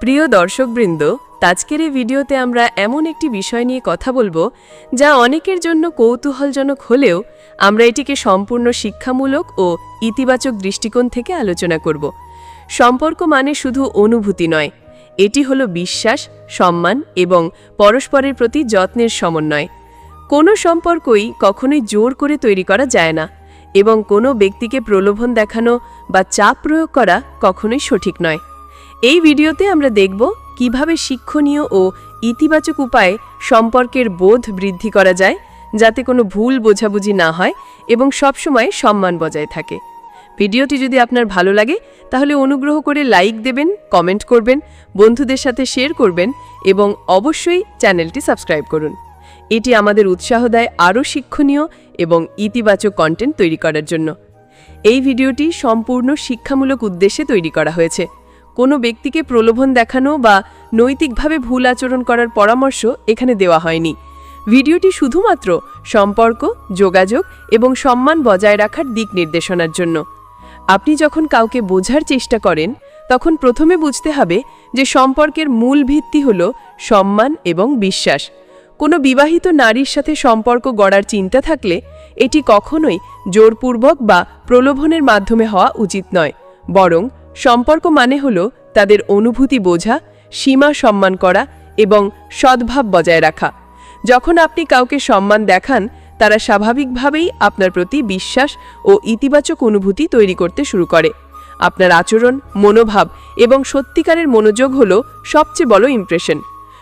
প্রিয় দর্শকবৃন্দ, আজকের এই ভিডিওতে আমরা এমন একটি বিষয় নিয়ে কথা বলব যা অনেকের জন্য কৌতূহলজনক হলেও আমরা এটিকে সম্পূর্ণ শিক্ষামূলক ও ইতিবাচক দৃষ্টিকোণ থেকে আলোচনা করব। সম্পর্ক মানে শুধু অনুভূতি নয়, এটি হলো বিশ্বাস, সম্মান এবং পরস্পরের প্রতি যত্নের সমন্বয়। কোনো সম্পর্কই কখনোই জোর করে তৈরি করা যায় না এবং কোনো ব্যক্তিকে প্রলোভন দেখানো বা চাপ প্রয়োগ করা কখনোই সঠিক নয়। এই ভিডিওতে আমরা দেখব কীভাবে শিক্ষণীয় ও ইতিবাচক উপায়ে সম্পর্কের বোধ বৃদ্ধি করা যায়, যাতে কোনো ভুল বোঝাবুঝি না হয় এবং সবসময় সম্মান বজায় থাকে। ভিডিওটি যদি আপনার ভালো লাগে, তাহলে অনুগ্রহ করে লাইক দেবেন, কমেন্ট করবেন, বন্ধুদের সাথে শেয়ার করবেন এবং অবশ্যই চ্যানেলটি সাবস্ক্রাইব করুন। এটি আমাদের উৎসাহ দেয় আরও শিক্ষণীয় এবং ইতিবাচক কন্টেন্ট তৈরি করার জন্য। এই ভিডিওটি সম্পূর্ণ শিক্ষামূলক উদ্দেশ্যে তৈরি করা হয়েছে। কোনো ব্যক্তিকে প্রলোভন দেখানো বা নৈতিকভাবে ভুল আচরণ করার পরামর্শ এখানে দেওয়া হয়নি। ভিডিওটি শুধুমাত্র সম্পর্ক, যোগাযোগ এবং সম্মান বজায় রাখার দিক নির্দেশনার জন্য। আপনি যখন কাউকে বোঝার চেষ্টা করেন, তখন প্রথমে বুঝতে হবে যে সম্পর্কের মূল ভিত্তি হল সম্মান এবং বিশ্বাস। কোনো বিবাহিত নারীর সাথে সম্পর্ক গড়ার চিন্তা থাকলে এটি কখনোই জোরপূর্বক বা প্রলোভনের মাধ্যমে হওয়া উচিত নয়, বরং সম্পর্ক মানে হল তাদের অনুভূতি বোঝা, সীমা সম্মান করা এবং সদ্ভাব বজায় রাখা। যখন আপনি কাউকে সম্মান দেখান, তারা স্বাভাবিকভাবেই আপনার প্রতি বিশ্বাস ও ইতিবাচক অনুভূতি তৈরি করতে শুরু করে। আপনার আচরণ, মনোভাব এবং সত্যিকারের মনোযোগ হল সবচেয়ে বড় ইমপ্রেশন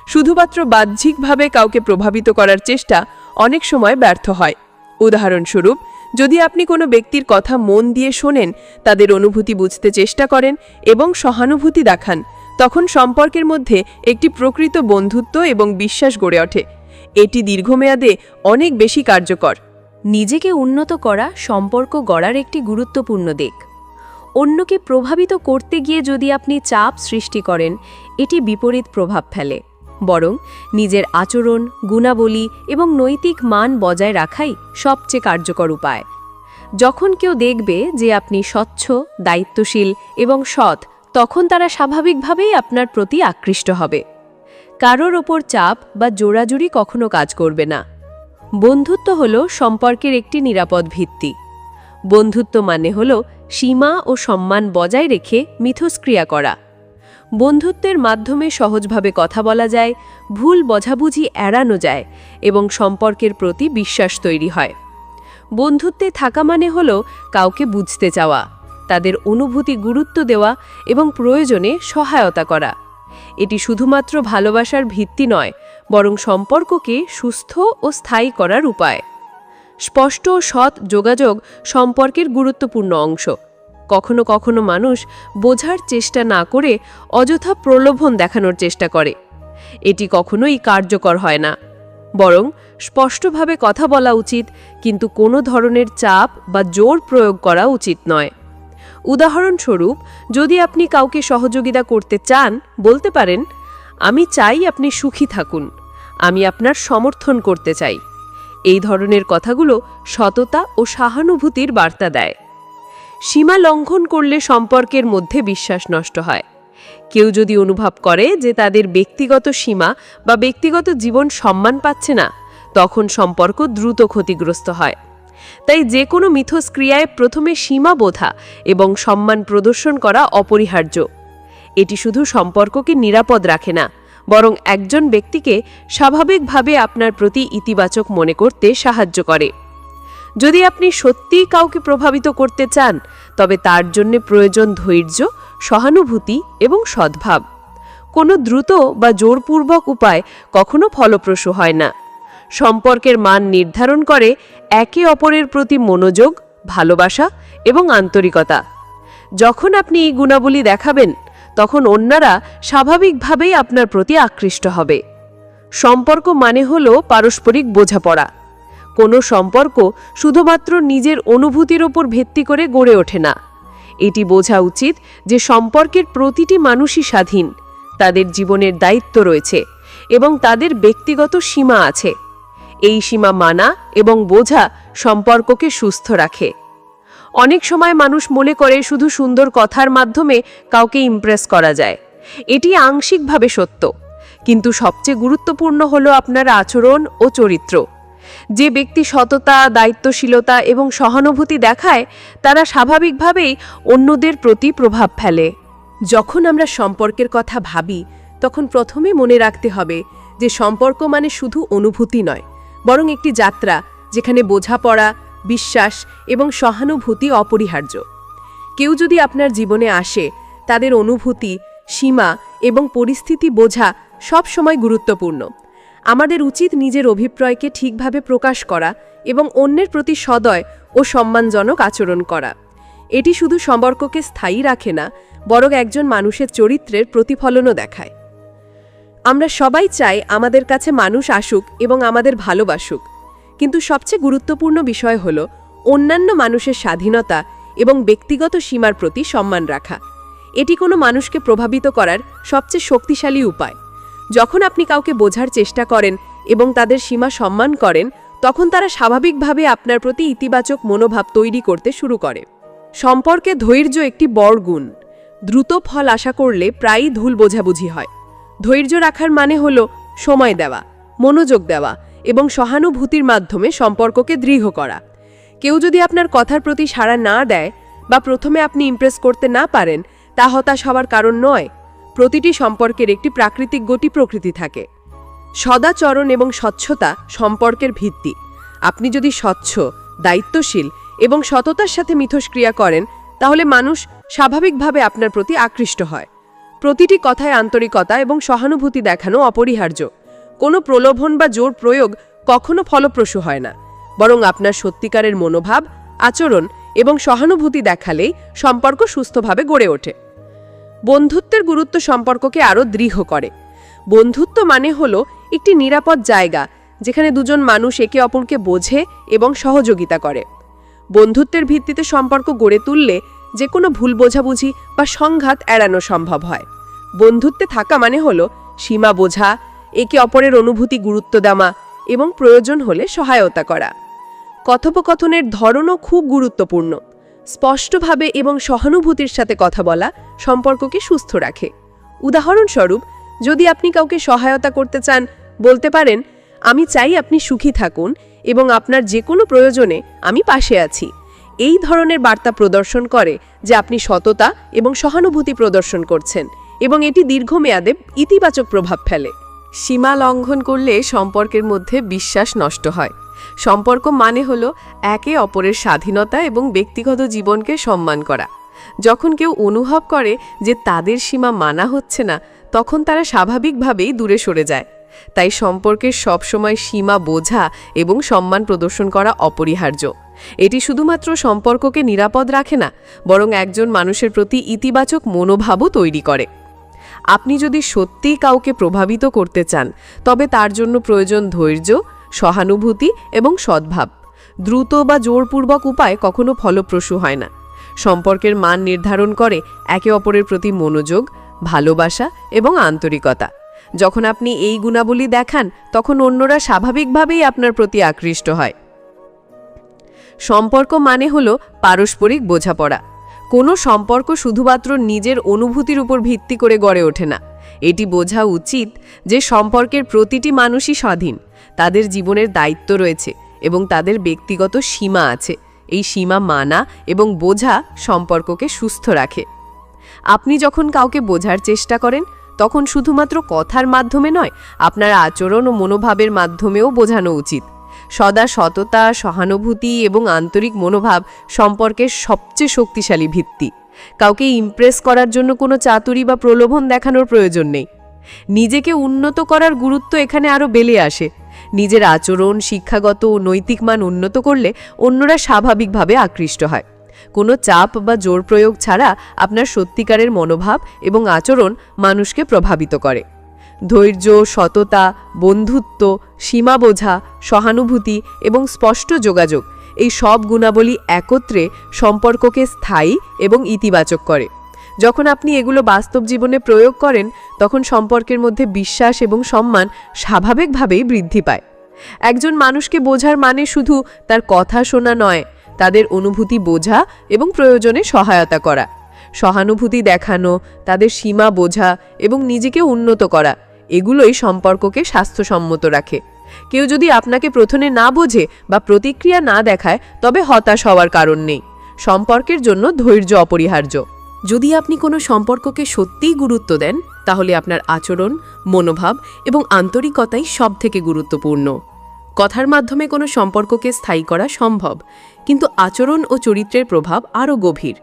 শুধুমাত্র বাহ্যিকভাবে কাউকে প্রভাবিত করার চেষ্টা অনেক সময় ব্যর্থ হয়। উদাহরণস্বরূপ, যদি আপনি কোনো ব্যক্তির কথা মন দিয়ে শোনেন, তাদের অনুভূতি বুঝতে চেষ্টা করেন এবং সহানুভূতি দেখান, তখন সম্পর্কের মধ্যে একটি প্রকৃত বন্ধুত্ব এবং বিশ্বাস গড়ে ওঠে। এটি দীর্ঘমেয়াদে অনেক বেশি কার্যকর। নিজেকে উন্নত করা সম্পর্ক গড়ার একটি গুরুত্বপূর্ণ দিক। অন্যকে প্রভাবিত করতে গিয়ে যদি আপনি চাপ সৃষ্টি করেন, এটি বিপরীত প্রভাব ফেলে। বরং নিজের আচরণ, গুণাবলী এবং নৈতিক মান বজায় রাখাই সবচেয়ে কার্যকর উপায়। যখন কেউ দেখবে যে আপনি স্বচ্ছ, দায়িত্বশীল এবং সৎ, তখন তারা স্বাভাবিকভাবেই আপনার প্রতি আকৃষ্ট হবে। কারোর ওপর চাপ বা জোড়াজুড়ি কখনো কাজ করবে না। বন্ধুত্ব হল সম্পর্কের একটি নিরাপদ ভিত্তি। বন্ধুত্ব মানে হল সীমা ও সম্মান বজায় রেখে মিথস্ক্রিয়া করা। বন্ধুত্বের মাধ্যমে সহজভাবে কথা বলা যায়, ভুল বোঝাবুঝি এড়ানো যায় এবং সম্পর্কের প্রতি বিশ্বাস তৈরি হয়। বন্ধুত্বে থাকা মানে হল কাউকে বুঝতে চাওয়া, তাদের অনুভূতি গুরুত্ব দেওয়া এবং প্রয়োজনে সহায়তা করা। এটি শুধুমাত্র ভালোবাসার ভিত্তি নয়, বরং সম্পর্ককে সুস্থ ও স্থায়ী করার উপায়। স্পষ্ট সৎ যোগাযোগ সম্পর্কের গুরুত্বপূর্ণ অংশ। কখনো কখনো মানুষ বোঝার চেষ্টা না করে অযথা প্রলোভন দেখানোর চেষ্টা করে। এটি কখনোই কার্যকর হয় না। বরং স্পষ্টভাবে কথা বলা উচিত, কিন্তু কোনো ধরনের চাপ বা জোর প্রয়োগ করা উচিত নয়। উদাহরণস্বরূপ, যদি আপনি কাউকে সহযোগিতা করতে চান, বলতে পারেন, আমি চাই আপনি সুখী থাকুন, আমি আপনার সমর্থন করতে চাই। এই ধরনের কথাগুলো সততা ও সহানুভূতির বার্তা দেয়। সীমা লঙ্ঘন করলে সম্পর্কের মধ্যে বিশ্বাস নষ্ট হয়। কেউ যদি অনুভব করে যে তাদের ব্যক্তিগত সীমা বা ব্যক্তিগত জীবন সম্মান পাচ্ছে না, তখন সম্পর্ক দ্রুত ক্ষতিগ্রস্ত হয়। তাই যে কোনো মিথস্ক্রিয়ায় প্রথমে সীমা বোধা এবং সম্মান প্রদর্শন করা অপরিহার্য। এটি শুধু সম্পর্ককে নিরাপদ রাখে না, বরং একজন ব্যক্তিকে স্বাভাবিকভাবে আপনার প্রতি ইতিবাচক মনে করতে সাহায্য করে। যদি আপনি সত্যিই কাউকে প্রভাবিত করতে চান, তবে তার জন্য প্রয়োজন ধৈর্য, সহানুভূতি এবং সদ্ভাব। কোনো দ্রুত বা জোরপূর্বক উপায় কখনো ফলপ্রসূ হয় না। সম্পর্কের মান নির্ধারণ করে একে অপরের প্রতি মনোযোগ, ভালোবাসা এবং আন্তরিকতা। যখন আপনি এই গুণাবলী দেখাবেন, তখন অন্যরা স্বাভাবিকভাবেই আপনার প্রতি আকৃষ্ট হবে। সম্পর্ক মানে হল পারস্পরিক বোঝাপড়া। কোনো সম্পর্ক শুধুমাত্র নিজের অনুভূতির ওপর ভিত্তি করে গড়ে ওঠে না। এটি বোঝা উচিত যে সম্পর্কের প্রতিটি মানুষই স্বাধীন, তাদের জীবনের দায়িত্ব রয়েছে এবং তাদের ব্যক্তিগত সীমা আছে। এই সীমা মানা এবং বোঝা সম্পর্ককে সুস্থ রাখে। অনেক সময় মানুষ মনে করে শুধু সুন্দর কথার মাধ্যমে কাউকে ইমপ্রেস করা যায়। এটি আংশিকভাবে সত্য, কিন্তু সবচেয়ে গুরুত্বপূর্ণ হলো আপনার আচরণ ও চরিত্র। যে ব্যক্তি সততা, দায়িত্বশীলতা এবং সহানুভূতি দেখায়, তারা স্বাভাবিকভাবেই অন্যদের প্রতি প্রভাব ফেলে। যখন আমরা সম্পর্কের কথা ভাবি, তখন প্রথমে মনে রাখতে হবে যে সম্পর্ক মানে শুধু অনুভূতি নয়, বরং একটি যাত্রা যেখানে বোঝাপড়া, বিশ্বাস এবং সহানুভূতি অপরিহার্য। কেউ যদি আপনার জীবনে আসে, তাদের অনুভূতি, সীমা এবং পরিস্থিতি বোঝা সব সময় গুরুত্বপূর্ণ। আমাদের উচিত নিজের অভিপ্রায়কে ঠিকভাবে প্রকাশ করা এবং অন্যের প্রতি সদয় ও সম্মানজনক আচরণ করা। এটি শুধু সম্পর্ককে স্থায়ী রাখে না, বরং একজন মানুষের চরিত্রের প্রতিফলনও দেখায়। আমরা সবাই চাই আমাদের কাছে মানুষ আসুক এবং আমাদের ভালোবাসুক। কিন্তু সবচেয়ে গুরুত্বপূর্ণ বিষয় হল অন্যান্য মানুষের স্বাধীনতা এবং ব্যক্তিগত সীমার প্রতি সম্মান রাখা। এটি কোনো মানুষকে প্রভাবিত করার সবচেয়ে শক্তিশালী উপায়। যখন আপনি কাউকে বোঝার চেষ্টা করেন এবং তাদের সীমা সম্মান করেন, তখন তারা স্বাভাবিকভাবে আপনার প্রতি ইতিবাচক মনোভাব তৈরি করতে শুরু করে। সম্পর্কে ধৈর্য একটি বড় গুণ। দ্রুত ফল আশা করলে প্রায়ই ধুল বোঝাবুঝি হয়। ধৈর্য রাখার মানে হল সময় দেওয়া, মনোযোগ দেওয়া এবং সহানুভূতির মাধ্যমে সম্পর্ককে দৃঢ় করা। কেউ যদি আপনার কথার প্রতি সাড়া না দেয় বা প্রথমে আপনি ইমপ্রেস করতে না পারেন, তা হতাশ হওয়ার কারণ নয়। প্রতিটি সম্পর্কের একটি প্রাকৃতিক গতি প্রকৃতি থাকে। সদাচরণ এবং স্বচ্ছতা সম্পর্কের ভিত্তি। আপনি যদি স্বচ্ছ, দায়িত্বশীল এবং সততার সাথে মিথস্ক্রিয়া করেন, তাহলে মানুষ স্বাভাবিকভাবে আপনার প্রতি আকৃষ্ট হয়। প্রতিটি কথায় আন্তরিকতা এবং সহানুভূতি দেখানো অপরিহার্য। কোনো প্রলোভন বা জোর প্রয়োগ কখনো ফলপ্রসূ হয় না। বরং আপনার সত্যিকারের মনোভাব, আচরণ এবং সহানুভূতি দেখালেই সম্পর্ক সুস্থভাবে গড়ে ওঠে। বন্ধুত্বের গুরুত্ব সম্পর্ককে আরও দৃঢ় করে। বন্ধুত্ব মানে হল একটি নিরাপদ জায়গা, যেখানে দুজন মানুষ একে অপরকে বোঝে এবং সহযোগিতা করে। বন্ধুত্বের ভিত্তিতে সম্পর্ক গড়ে তুললে যে কোনো ভুল বোঝাবুঝি বা সংঘাত এড়ানো সম্ভব হয়। বন্ধুত্বে থাকা মানে হল সীমা বোঝা, একে অপরের অনুভূতি গুরুত্ব দেওয়া এবং প্রয়োজন হলে সহায়তা করা। কথোপকথনের ধরনও খুব গুরুত্বপূর্ণ। স্পষ্টভাবে এবং সহানুভূতির সাথে কথা বলা সম্পর্ককে সুস্থ রাখে। উদাহরণস্বরূপ, যদি আপনি কাউকে সহায়তা করতে চান, বলতে পারেন, আমি চাই আপনি সুখী থাকুন এবং আপনার যে কোনো প্রয়োজনে আমি পাশে আছি। এই ধরনের বার্তা প্রদর্শন করে যে আপনি সততা এবং সহানুভূতি প্রদর্শন করছেন এবং এটি দীর্ঘমেয়াদে ইতিবাচক প্রভাব ফেলে। সীমা লঙ্ঘন করলে সম্পর্কের মধ্যে বিশ্বাস নষ্ট হয়। সম্পর্ক মানে হল একে অপরের স্বাধীনতা এবং ব্যক্তিগত জীবনকে সম্মান করা। যখন কেউ অনুভব করে যে তাদের সীমা মানা হচ্ছে না, তখন তারা স্বাভাবিকভাবেই দূরে সরে যায়। তাই সম্পর্কের সবসময় সীমা বোঝা এবং সম্মান প্রদর্শন করা অপরিহার্য। এটি শুধুমাত্র সম্পর্ককে নিরাপদ রাখে না, বরং একজন মানুষের প্রতি ইতিবাচক মনোভাবও তৈরি করে। আপনি যদি সত্যিই কাউকে প্রভাবিত করতে চান, তবে তার জন্য প্রয়োজন ধৈর্য সহানুভূতি এবং সদ্ভাব। দ্রুত বা জোরপূর্বক উপায় কখনো ফলপ্রসূ হয় না। সম্পর্কের মান নির্ধারণ করে একে অপরের প্রতি মনোযোগ, ভালোবাসা এবং আন্তরিকতা। যখন আপনি এই গুণাবলী দেখান, তখন অন্যরা স্বাভাবিকভাবেই আপনার প্রতি আকৃষ্ট হয়। সম্পর্ক মানে হল পারস্পরিক বোঝাপড়া। কোনো সম্পর্ক শুধুমাত্র নিজের অনুভূতির উপর ভিত্তি করে গড়ে ওঠে না। এটি বোঝা উচিত যে সম্পর্কের প্রতিটি মানুষই স্বাধীন। তাদের জীবনের দায়িত্ব রয়েছে এবং তাদের ব্যক্তিগত সীমা আছে। এই সীমা মানা এবং বোঝা সম্পর্ককে সুস্থ রাখে। আপনি যখন কাউকে বোঝার চেষ্টা করেন, তখন শুধুমাত্র কথার মাধ্যমে নয়, আপনার আচরণ ও মনোভাবের মাধ্যমেও বোঝানো উচিত। সদা সততা, সহানুভূতি এবং আন্তরিক মনোভাব সম্পর্কের সবচেয়ে শক্তিশালী ভিত্তি। কাউকে ইমপ্রেস করার জন্য কোনো চাতুরি বা প্রলোভন দেখানোর প্রয়োজন নেই। নিজেকে উন্নত করার গুরুত্ব এখানে আরও বেলে আসে। নিজের আচরণ, শিক্ষাগত ও নৈতিক মান উন্নত করলে অন্যরা স্বাভাবিকভাবে আকৃষ্ট হয়। কোনো চাপ বা জোর প্রয়োগ ছাড়া আপনার সত্যিকারের মনোভাব এবং আচরণ মানুষকে প্রভাবিত করে। ধৈর্য, সততা, বন্ধুত্ব, সীমা বোঝা, সহানুভূতি এবং স্পষ্ট যোগাযোগ এই সব গুণাবলী একত্রে সম্পর্ককে স্থায়ী এবং ইতিবাচক করে। যখন আপনি এগুলো বাস্তব জীবনে প্রয়োগ করেন, তখন সম্পর্কের মধ্যে বিশ্বাস এবং সম্মান স্বাভাবিকভাবেই বৃদ্ধি পায়। একজন মানুষকে বোঝার মানে শুধু তার কথা শোনা নয়, তাদের অনুভূতি বোঝা এবং প্রয়োজনে সহায়তা করা। সহানুভূতি দেখানো, তাদের সীমা বোঝা এবং নিজেকে উন্নত করা, এগুলোই সম্পর্ককে স্বাস্থ্যসম্মত রাখে। কেউ যদি আপনাকে প্রথমে না বোঝে বা প্রতিক্রিয়া না দেখায়, তবে হতাশ হওয়ার কারণ নেই। সম্পর্কের জন্য ধৈর্য অপরিহার্য। যদি আপনি কোনো সম্পর্ককে সত্যিই গুরুত্ব দেন, তাহলে আপনার আচরণ, মনোভাব এবং আন্তরিকতাই সব থেকে গুরুত্বপূর্ণ। কথার মাধ্যমে কোনো সম্পর্ককে স্থায়ী করা সম্ভব, কিন্তু আচরণ ও চরিত্রের প্রভাব আরও গভীর।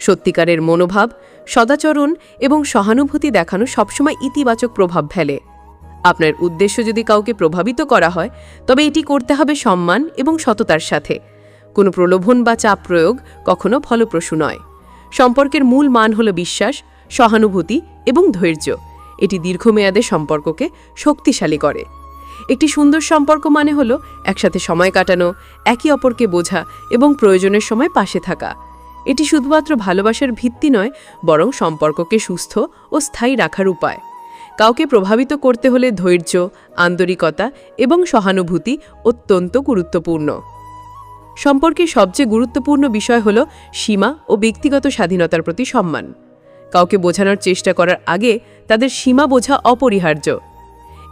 সত্যিকারের মনোভাব, সদাচরণ এবং সহানুভূতি দেখানো সবসময় ইতিবাচক প্রভাব ফেলে। আপনার উদ্দেশ্য যদি কাউকে প্রভাবিত করা হয়, তবে এটি করতে হবে সম্মান এবং সততার সাথে। কোনো প্রলোভন বা চাপ প্রয়োগ কখনো ফলপ্রসূ নয়। সম্পর্কের মূল মান হল বিশ্বাস, সহানুভূতি এবং ধৈর্য। এটি দীর্ঘমেয়াদে সম্পর্ককে শক্তিশালী করে। একটি সুন্দর সম্পর্ক মানে হলো একসাথে সময় কাটানো, একে অপরকে বোঝা এবং প্রয়োজনের সময় পাশে থাকা। এটি শুধুমাত্র ভালোবাসার ভিত্তি নয়, বরং সম্পর্ককে সুস্থ ও স্থায়ী রাখার উপায়। কাউকে প্রভাবিত করতে হলে ধৈর্য, আন্তরিকতা এবং সহানুভূতি অত্যন্ত গুরুত্বপূর্ণ। সম্পর্কে সবচেয়ে গুরুত্বপূর্ণ বিষয় হল সীমা ও ব্যক্তিগত স্বাধীনতার প্রতি সম্মান। কাউকে বোঝানোর চেষ্টা করার আগে তাদের সীমা বোঝা অপরিহার্য।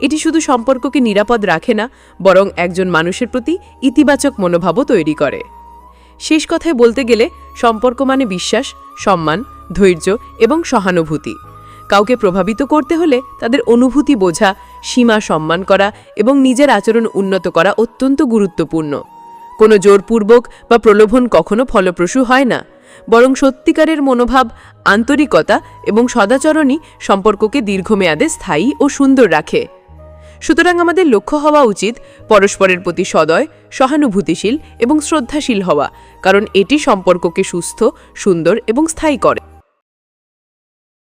এটি শুধু সম্পর্ককে নিরাপদ রাখে না, বরং একজন মানুষের প্রতি ইতিবাচক মনোভাবও তৈরি করে। শেষ কথায় বলতে গেলে, সম্পর্ক মানে বিশ্বাস, সম্মান, ধৈর্য এবং সহানুভূতি। কাউকে প্রভাবিত করতে হলে তাদের অনুভূতি বোঝা, সীমা সম্মান করা এবং নিজের আচরণ উন্নত করা অত্যন্ত গুরুত্বপূর্ণ। কোনো জোরপূর্বক বা প্রলোভন কখনো ফলপ্রসূ হয় না। বরং সত্যিকারের মনোভাব, আন্তরিকতা এবং সদাচরণই সম্পর্ককে দীর্ঘমেয়াদে স্থায়ী ও সুন্দর রাখে। সুতরাং আমাদের লক্ষ্য হওয়া উচিত পরস্পরের প্রতি সদয়, সহানুভূতিশীল এবং শ্রদ্ধাশীল হওয়া, কারণ এটি সম্পর্ককে সুস্থ, সুন্দর এবং স্থায়ী করে।